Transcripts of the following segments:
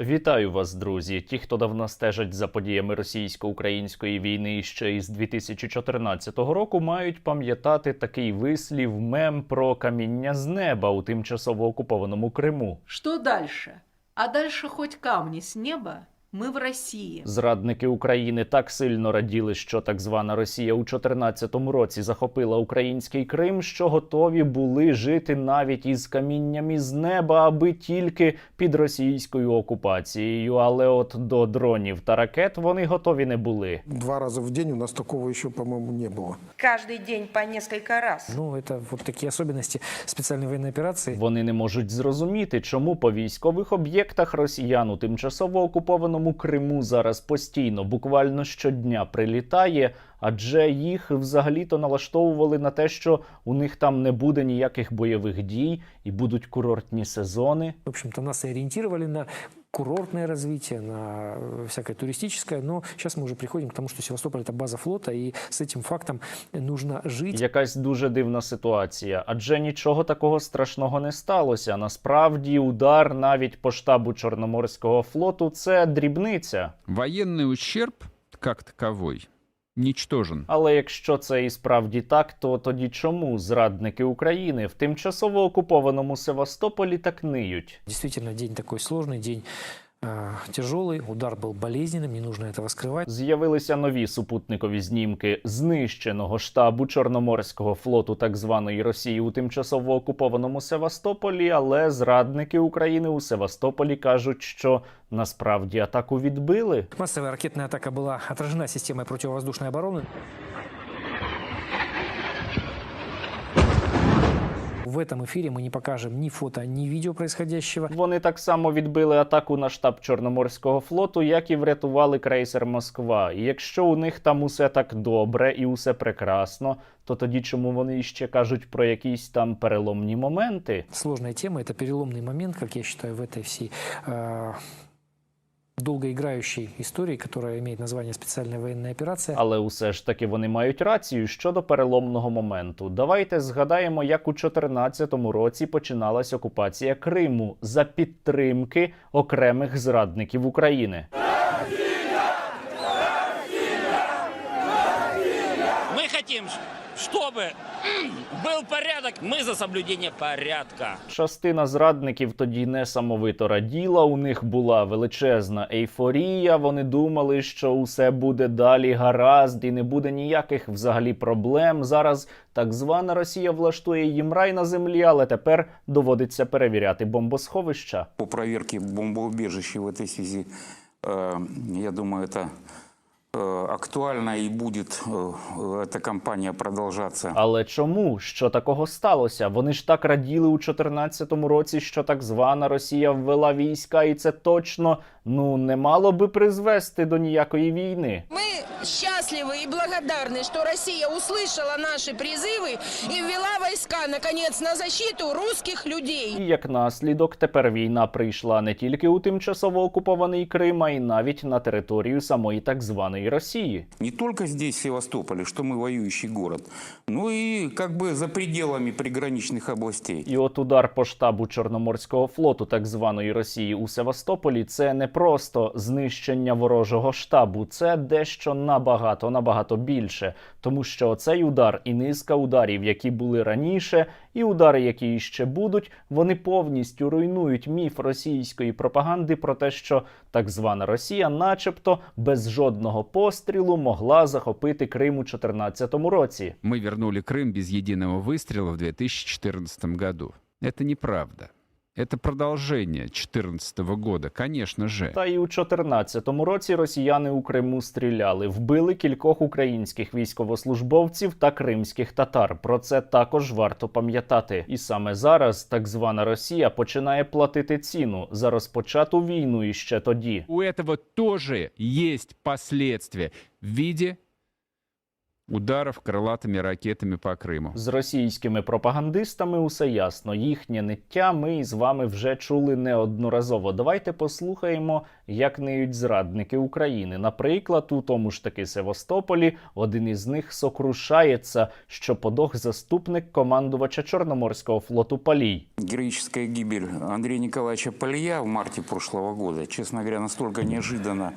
Вітаю вас, друзі! Ті, хто давно стежать за подіями російсько-української війни ще із 2014 року, мають пам'ятати такий вислів мем про каміння з неба у тимчасово окупованому Криму. Що дальше? А далі хоч камні з неба, мы в России. Зрадники України так сильно раділи, що так звана Росія у 2014 році захопила український Крим, що готові були жити навіть із каміннями з неба, аби тільки під російською окупацією. Але от до дронів та ракет вони готові не були. Два раза в день у нас такого еще, по-моему, не было. каждый день по несколько раз. Ну, это вот такие особенности специальной военной операции. Вони не можуть зрозуміти, чому по військових об'єктах росіян у тимчасово окупованому Криму зараз постійно, буквально щодня прилітає, адже їх взагалі-то налаштовували на те, що у них там не буде ніяких бойових дій і будуть курортні сезони. В общем-то, нас орієнтували на курортное развитие, на э, всякое туристическое, но сейчас мы уже приходим к тому, что Севастополь – это база флота, и с этим фактом нужно жить. Якась дуже дивна ситуація, адже нічого такого страшного не сталося. Насправді, удар навіть по штабу Чорноморського флоту це дрібниця. Военный ущерб, как таковой, ничтожен. Але якщо це і справді так, то тоді чому зрадники України в тимчасово окупованому Севастополі так ниють? Дійсно, день такий сложный, день тяжелый, удар был болезненным, не нужно этого скрывать. З'явилися нові супутникові знімки знищеного штабу Чорноморського флоту так званої Росії у тимчасово окупованому Севастополі, але зрадники України у Севастополі кажуть, що насправді атаку відбили. Массовая ракетная атака была отражена системой противовоздушной обороны. В этом эфире мы не покажем ни фото, ни видео происходящего. Вони так само відбили атаку на штаб Чорноморського флоту, як і врятували крейсер Москва. І якщо у них там усе так добре і усе прекрасно, то тоді чому вони іще кажуть про якісь там переломні моменти? Сложная тема, это переломный момент, как я считаю, в этой всей э, долгоиграющей історії, яка має названня спеціальна воєнна операція. Але усе ж таки вони мають рацію щодо переломного моменту. Давайте згадаємо, як у 2014 році починалась окупація Криму за підтримки окремих зрадників України. Мы хотим, чтобы м, был порядок. Мы за соблюдение порядка. Частина зрадників тоді несамовито раділа. У них була величезна ейфорія. Вони думали, що усе буде далі гаразд і не буде ніяких взагалі проблем. Зараз так звана Росія влаштує їм рай на землі, але тепер доводиться перевіряти бомбосховища. По проверке бомбоубежища в этой связи, э, я думаю, это э, актуально и будет э, эта кампания продолжаться. Але чому? Що такого сталося? Вони ж так раділи у 2014 році, що так звана Росія ввела війська, і це точно ну не мало би призвести до ніякої війни. Мы счастливы и благодарны, что Россия услышала наши призывы и ввела войска, наконец, на защиту русских людей. І як наслідок, тепер війна прийшла не тільки у тимчасово окупований Крим, а й навіть на територію самої так званої Росії. Не только здесь, в Севастополе, что мы воюющий город, но и как бы за пределами приграничных областей. І от удар по штабу Чорноморського флоту так званої Росії у Севастополі це не просто знищення ворожого штабу, це дещо набагато набагато більше, тому що цей удар і низка ударів, які були раніше, і удари, які ще будуть, вони повністю руйнують міф російської пропаганди про те, що так звана Росія, начебто, без жодного пострілу могла захопити Крим у 2014 році. Мы вернули Крым без единого выстрела в 2014 году. Это неправда. Это продолжение 2014 года, конечно же. Та й у 2014 році росіяни у Криму стріляли, вбили кількох українських військовослужбовців та кримських татар. Про це також варто пам'ятати. І саме зараз так звана Росія починає платити ціну за розпочату війну іще тоді. У этого тоже есть последствия в виде ударов крылатыми ракетами по Крыму. З російськими пропагандистами усе ясно. Їхнє ниття ми з вами вже чули неодноразово. Давайте послухаємо, як ниють зрадники України. Наприклад, у тому ж таки Севастополі один із них сокрушається, що подох заступник командувача Чорноморського флоту Палій. Героическая гибель Андрея Николаевича Полия в марте прошлого года, честно говоря, настолько неожиданно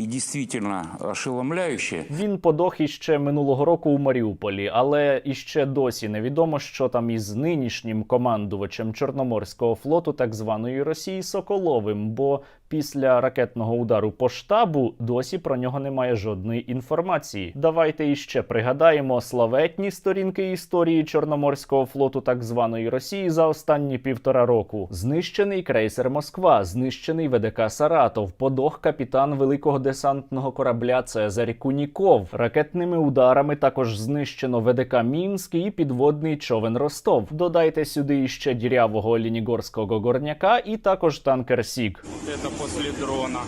и действительно ошеломляюще. Він подох іще минулого року у Маріуполі, але іще досі невідомо, що там із нинішнім командувачем Чорноморського флоту, так званої Росії, Соколовим. Бо після ракетного удару по штабу досі про нього немає жодної інформації. Давайте іще пригадаємо славетні сторінки історії Чорноморського флоту, так званої Росії, за останні півтора року. Знищений крейсер Москва, знищений ВДК Саратов, подох капітан великого десантного корабля Цезарь Куніков. Ракетними ударами також знищено ВДК Мінськ і підводний човен Ростов. Додайте сюди іще дірявого лінігорського горняка і також танкер Сік. Це після дрона.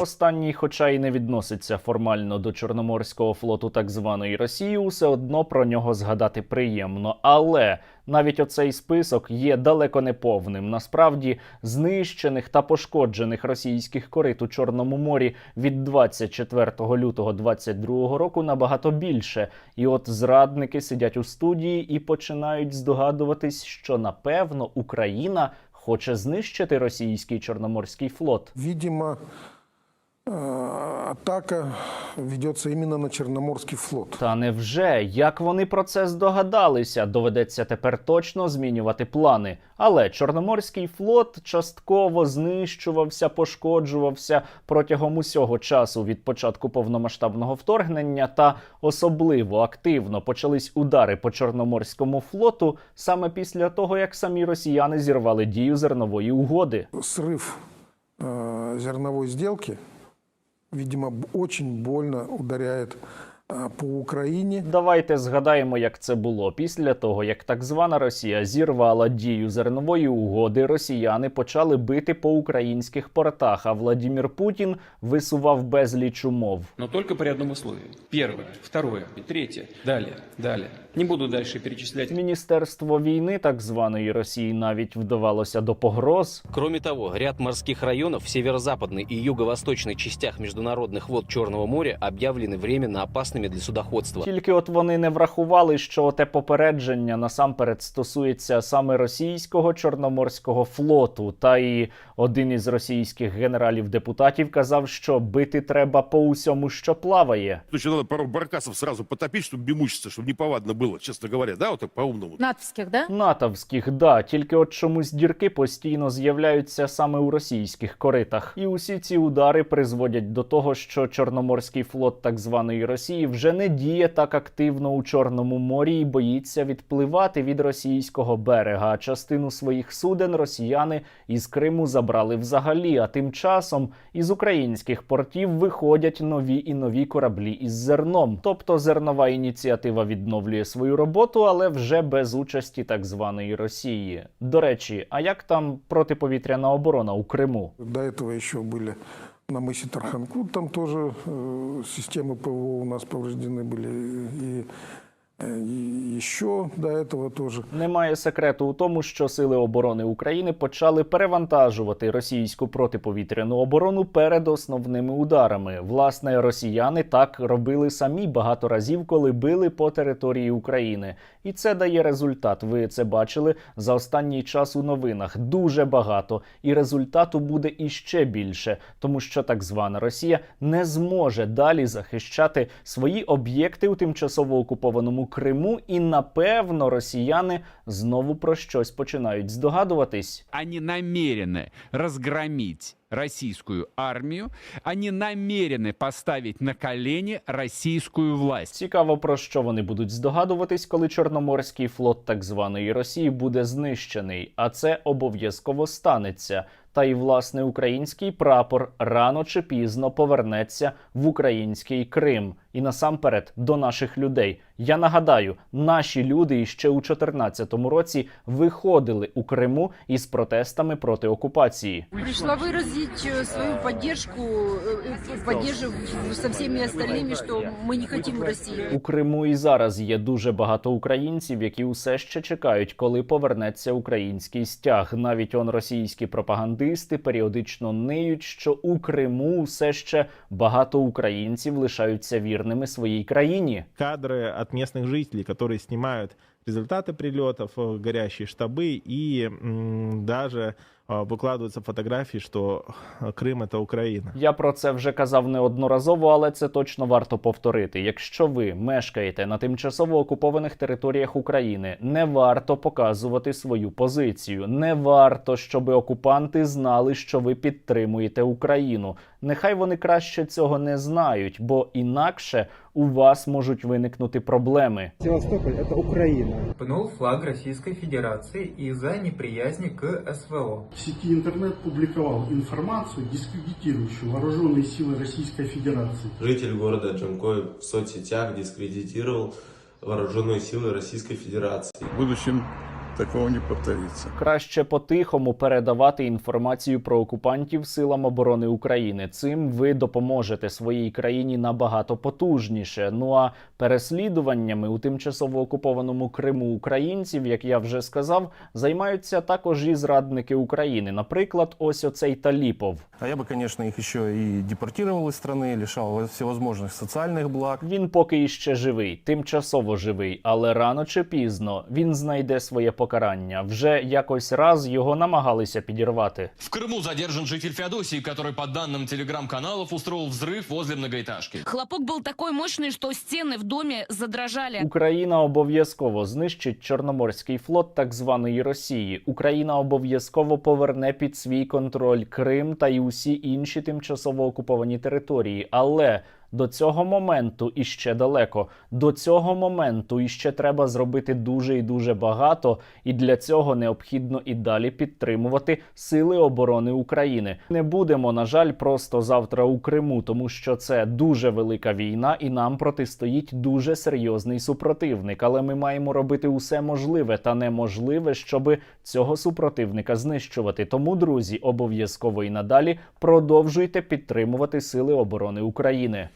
Останній, хоча й не відноситься формально до Чорноморського флоту так званої Росії, усе одно про нього згадати приємно. Але навіть оцей список є далеко не повним. Насправді, знищених та пошкоджених російських корит у Чорному морі від 24 лютого 22 року набагато більше. І от зрадники сидять у студії і починають здогадуватись, що напевно Україна хоче знищити російський чорноморський флот. Видимо, э, атака ведется именно на Черноморский флот. Та невже як вони про це здогадалися? Доведеться тепер точно змінювати плани. Але Чорноморський флот частково знищувався, пошкоджувався протягом усього часу від початку повномасштабного вторгнення, та особливо активно почались удари по Чорноморському флоту саме після того, як самі росіяни зірвали дію зернової угоди. Срыв э, зерновой сделки, видимо, очень больно ударяет по Украине. Давайте згадаємо, як це було. Після того, як так звана Росія зірвала дію зернової угоди, росіяни почали бити по українських портах. А Владімір Путін висував безліч умов. Но только при одном условии. Первое, второе и третье. Далее, далее. Не буду дальше перечислять. Міністерство війни так званої Росії навіть вдавалося до погроз. Кроме того, ряд морских районов в северо-западной и юго-восточной частях международных вод Черного моря объявлены временно опасными для судоходства. Тільки от вони не врахували, що те попередження насамперед стосується саме російського чорноморського флоту. Та і один із російських генералів-депутатів казав, що бити треба по усьому, що плаває. Значит, надо пару баркасов сразу потопить, чтобы бимучиться, чтобы неповадно было, честно говоря. Да, вот так по-умному. Натовских, да? Натовських, да, тільки от чомусь дірки постійно з'являються саме у російських коритах. І усі ці удари призводять до того, що Чорноморський флот так званої Росії вже не діє так активно у Чорному морі і боїться відпливати від російського берега. А частину своїх суден росіяни із Криму забрали взагалі. А тим часом із українських портів виходять нові і нові кораблі із зерном. Тобто зернова ініціатива відновлює свою роботу, але вже без участі так званої Росії. До речі, а як там протиповітряна оборона у Криму? До этого еще были на мысе Тарханкут, там тоже э, системы ПВО у нас повреждены были. И, э, и еще до этого тоже. Немає секрету у тому, що сили оборони України почали перевантажувати російську протиповітряну оборону перед основними ударами. Власне, росіяни так робили самі багато разів, коли били по території України, і це дає результат. Ви це бачили за останній час у новинах. Дуже багато, і результату буде іще більше, тому що так звана Росія не зможе далі захищати свої об'єкти у тимчасово окупованому Криму, і напевно росіяни знову про щось починають здогадуватись. Они намерены разгромить российскую армию, они намерены поставить на колени российскую власть. Цікаво, про що вони будуть здогадуватись, коли Чорноморський флот так званої Росії буде знищений, а це обов'язково станеться. Та й власне український прапор рано чи пізно повернеться в український Крим і насамперед до наших людей. Я нагадаю, наші люди іще у 2014 році виходили у Криму із протестами проти окупації. Пришла выразить э, свою поддержку, э, поддержив со всеми остальными, что мы не хотим России. У Криму і зараз є дуже багато українців, які усе ще чекають, коли повернеться український стяг. Навіть он російські пропагандисти періодично ниють, що у Криму все ще багато українців лишаються вірними своїй країні. кадры от местных жителей, которые снимают результаты прилетов, э, горящие штабы и м, даже э, выкладываются фотографии, что э, Крым это Украина. Я про це вже казав неодноразово, але це точно варто повторити. Якщо ви мешкаєте на тимчасово окупованих територіях України, не варто показувати свою позицію. Не варто, щоб окупанти знали, що ви підтримуєте Україну. Нехай вони краще цього не знають, бо інакше у вас можуть виникнути проблеми. Севастополь – это Украина. Пнул флаг Российской Федерации из-за неприязни к СВО. В сети интернет публиковал информацию, дискредитирующую вооруженные силы Российской Федерации. Житель города Джанкой в соцсетях дискредитировал вооруженные силы Российской Федерации. В будущем такого не повторится. Краще по-тихому передавати інформацію про окупантів силам оборони України. Цим ви допоможете своїй країні набагато потужніше. Ну а переслідуваннями у тимчасово окупованому Криму українців, як я вже сказав, займаються також і зрадники України. Наприклад, ось оцей Таліпов. А я бы, конечно, их еще и депортировал из страны, лишал всевозможных социальных благ. Він поки іще живий, тимчасово живий, але рано чи пізно він знайде своє покарання. Вже якось раз його намагалися підірвати. В Крыму задержан житель Феодосии, который, по данным телеграм-каналов, устроил взрыв возле многоэтажки. Хлопок был такой мощный, что стены в доме задрожали. Україна обов'язково знищить Чорноморський флот так званої Росії. Україна обов'язково поверне під свій контроль Крим та й усі інші тимчасово окуповані території. Але до цього моменту іще далеко. До цього моменту іще треба зробити дуже і дуже багато, і для цього необхідно і далі підтримувати сили оборони України. Не будемо, на жаль, просто завтра у Криму, тому що це дуже велика війна, і нам протистоїть дуже серйозний супротивник. Але ми маємо робити усе можливе та неможливе, щоби цього супротивника знищувати. Тому, друзі, обов'язково і надалі продовжуйте підтримувати сили оборони України.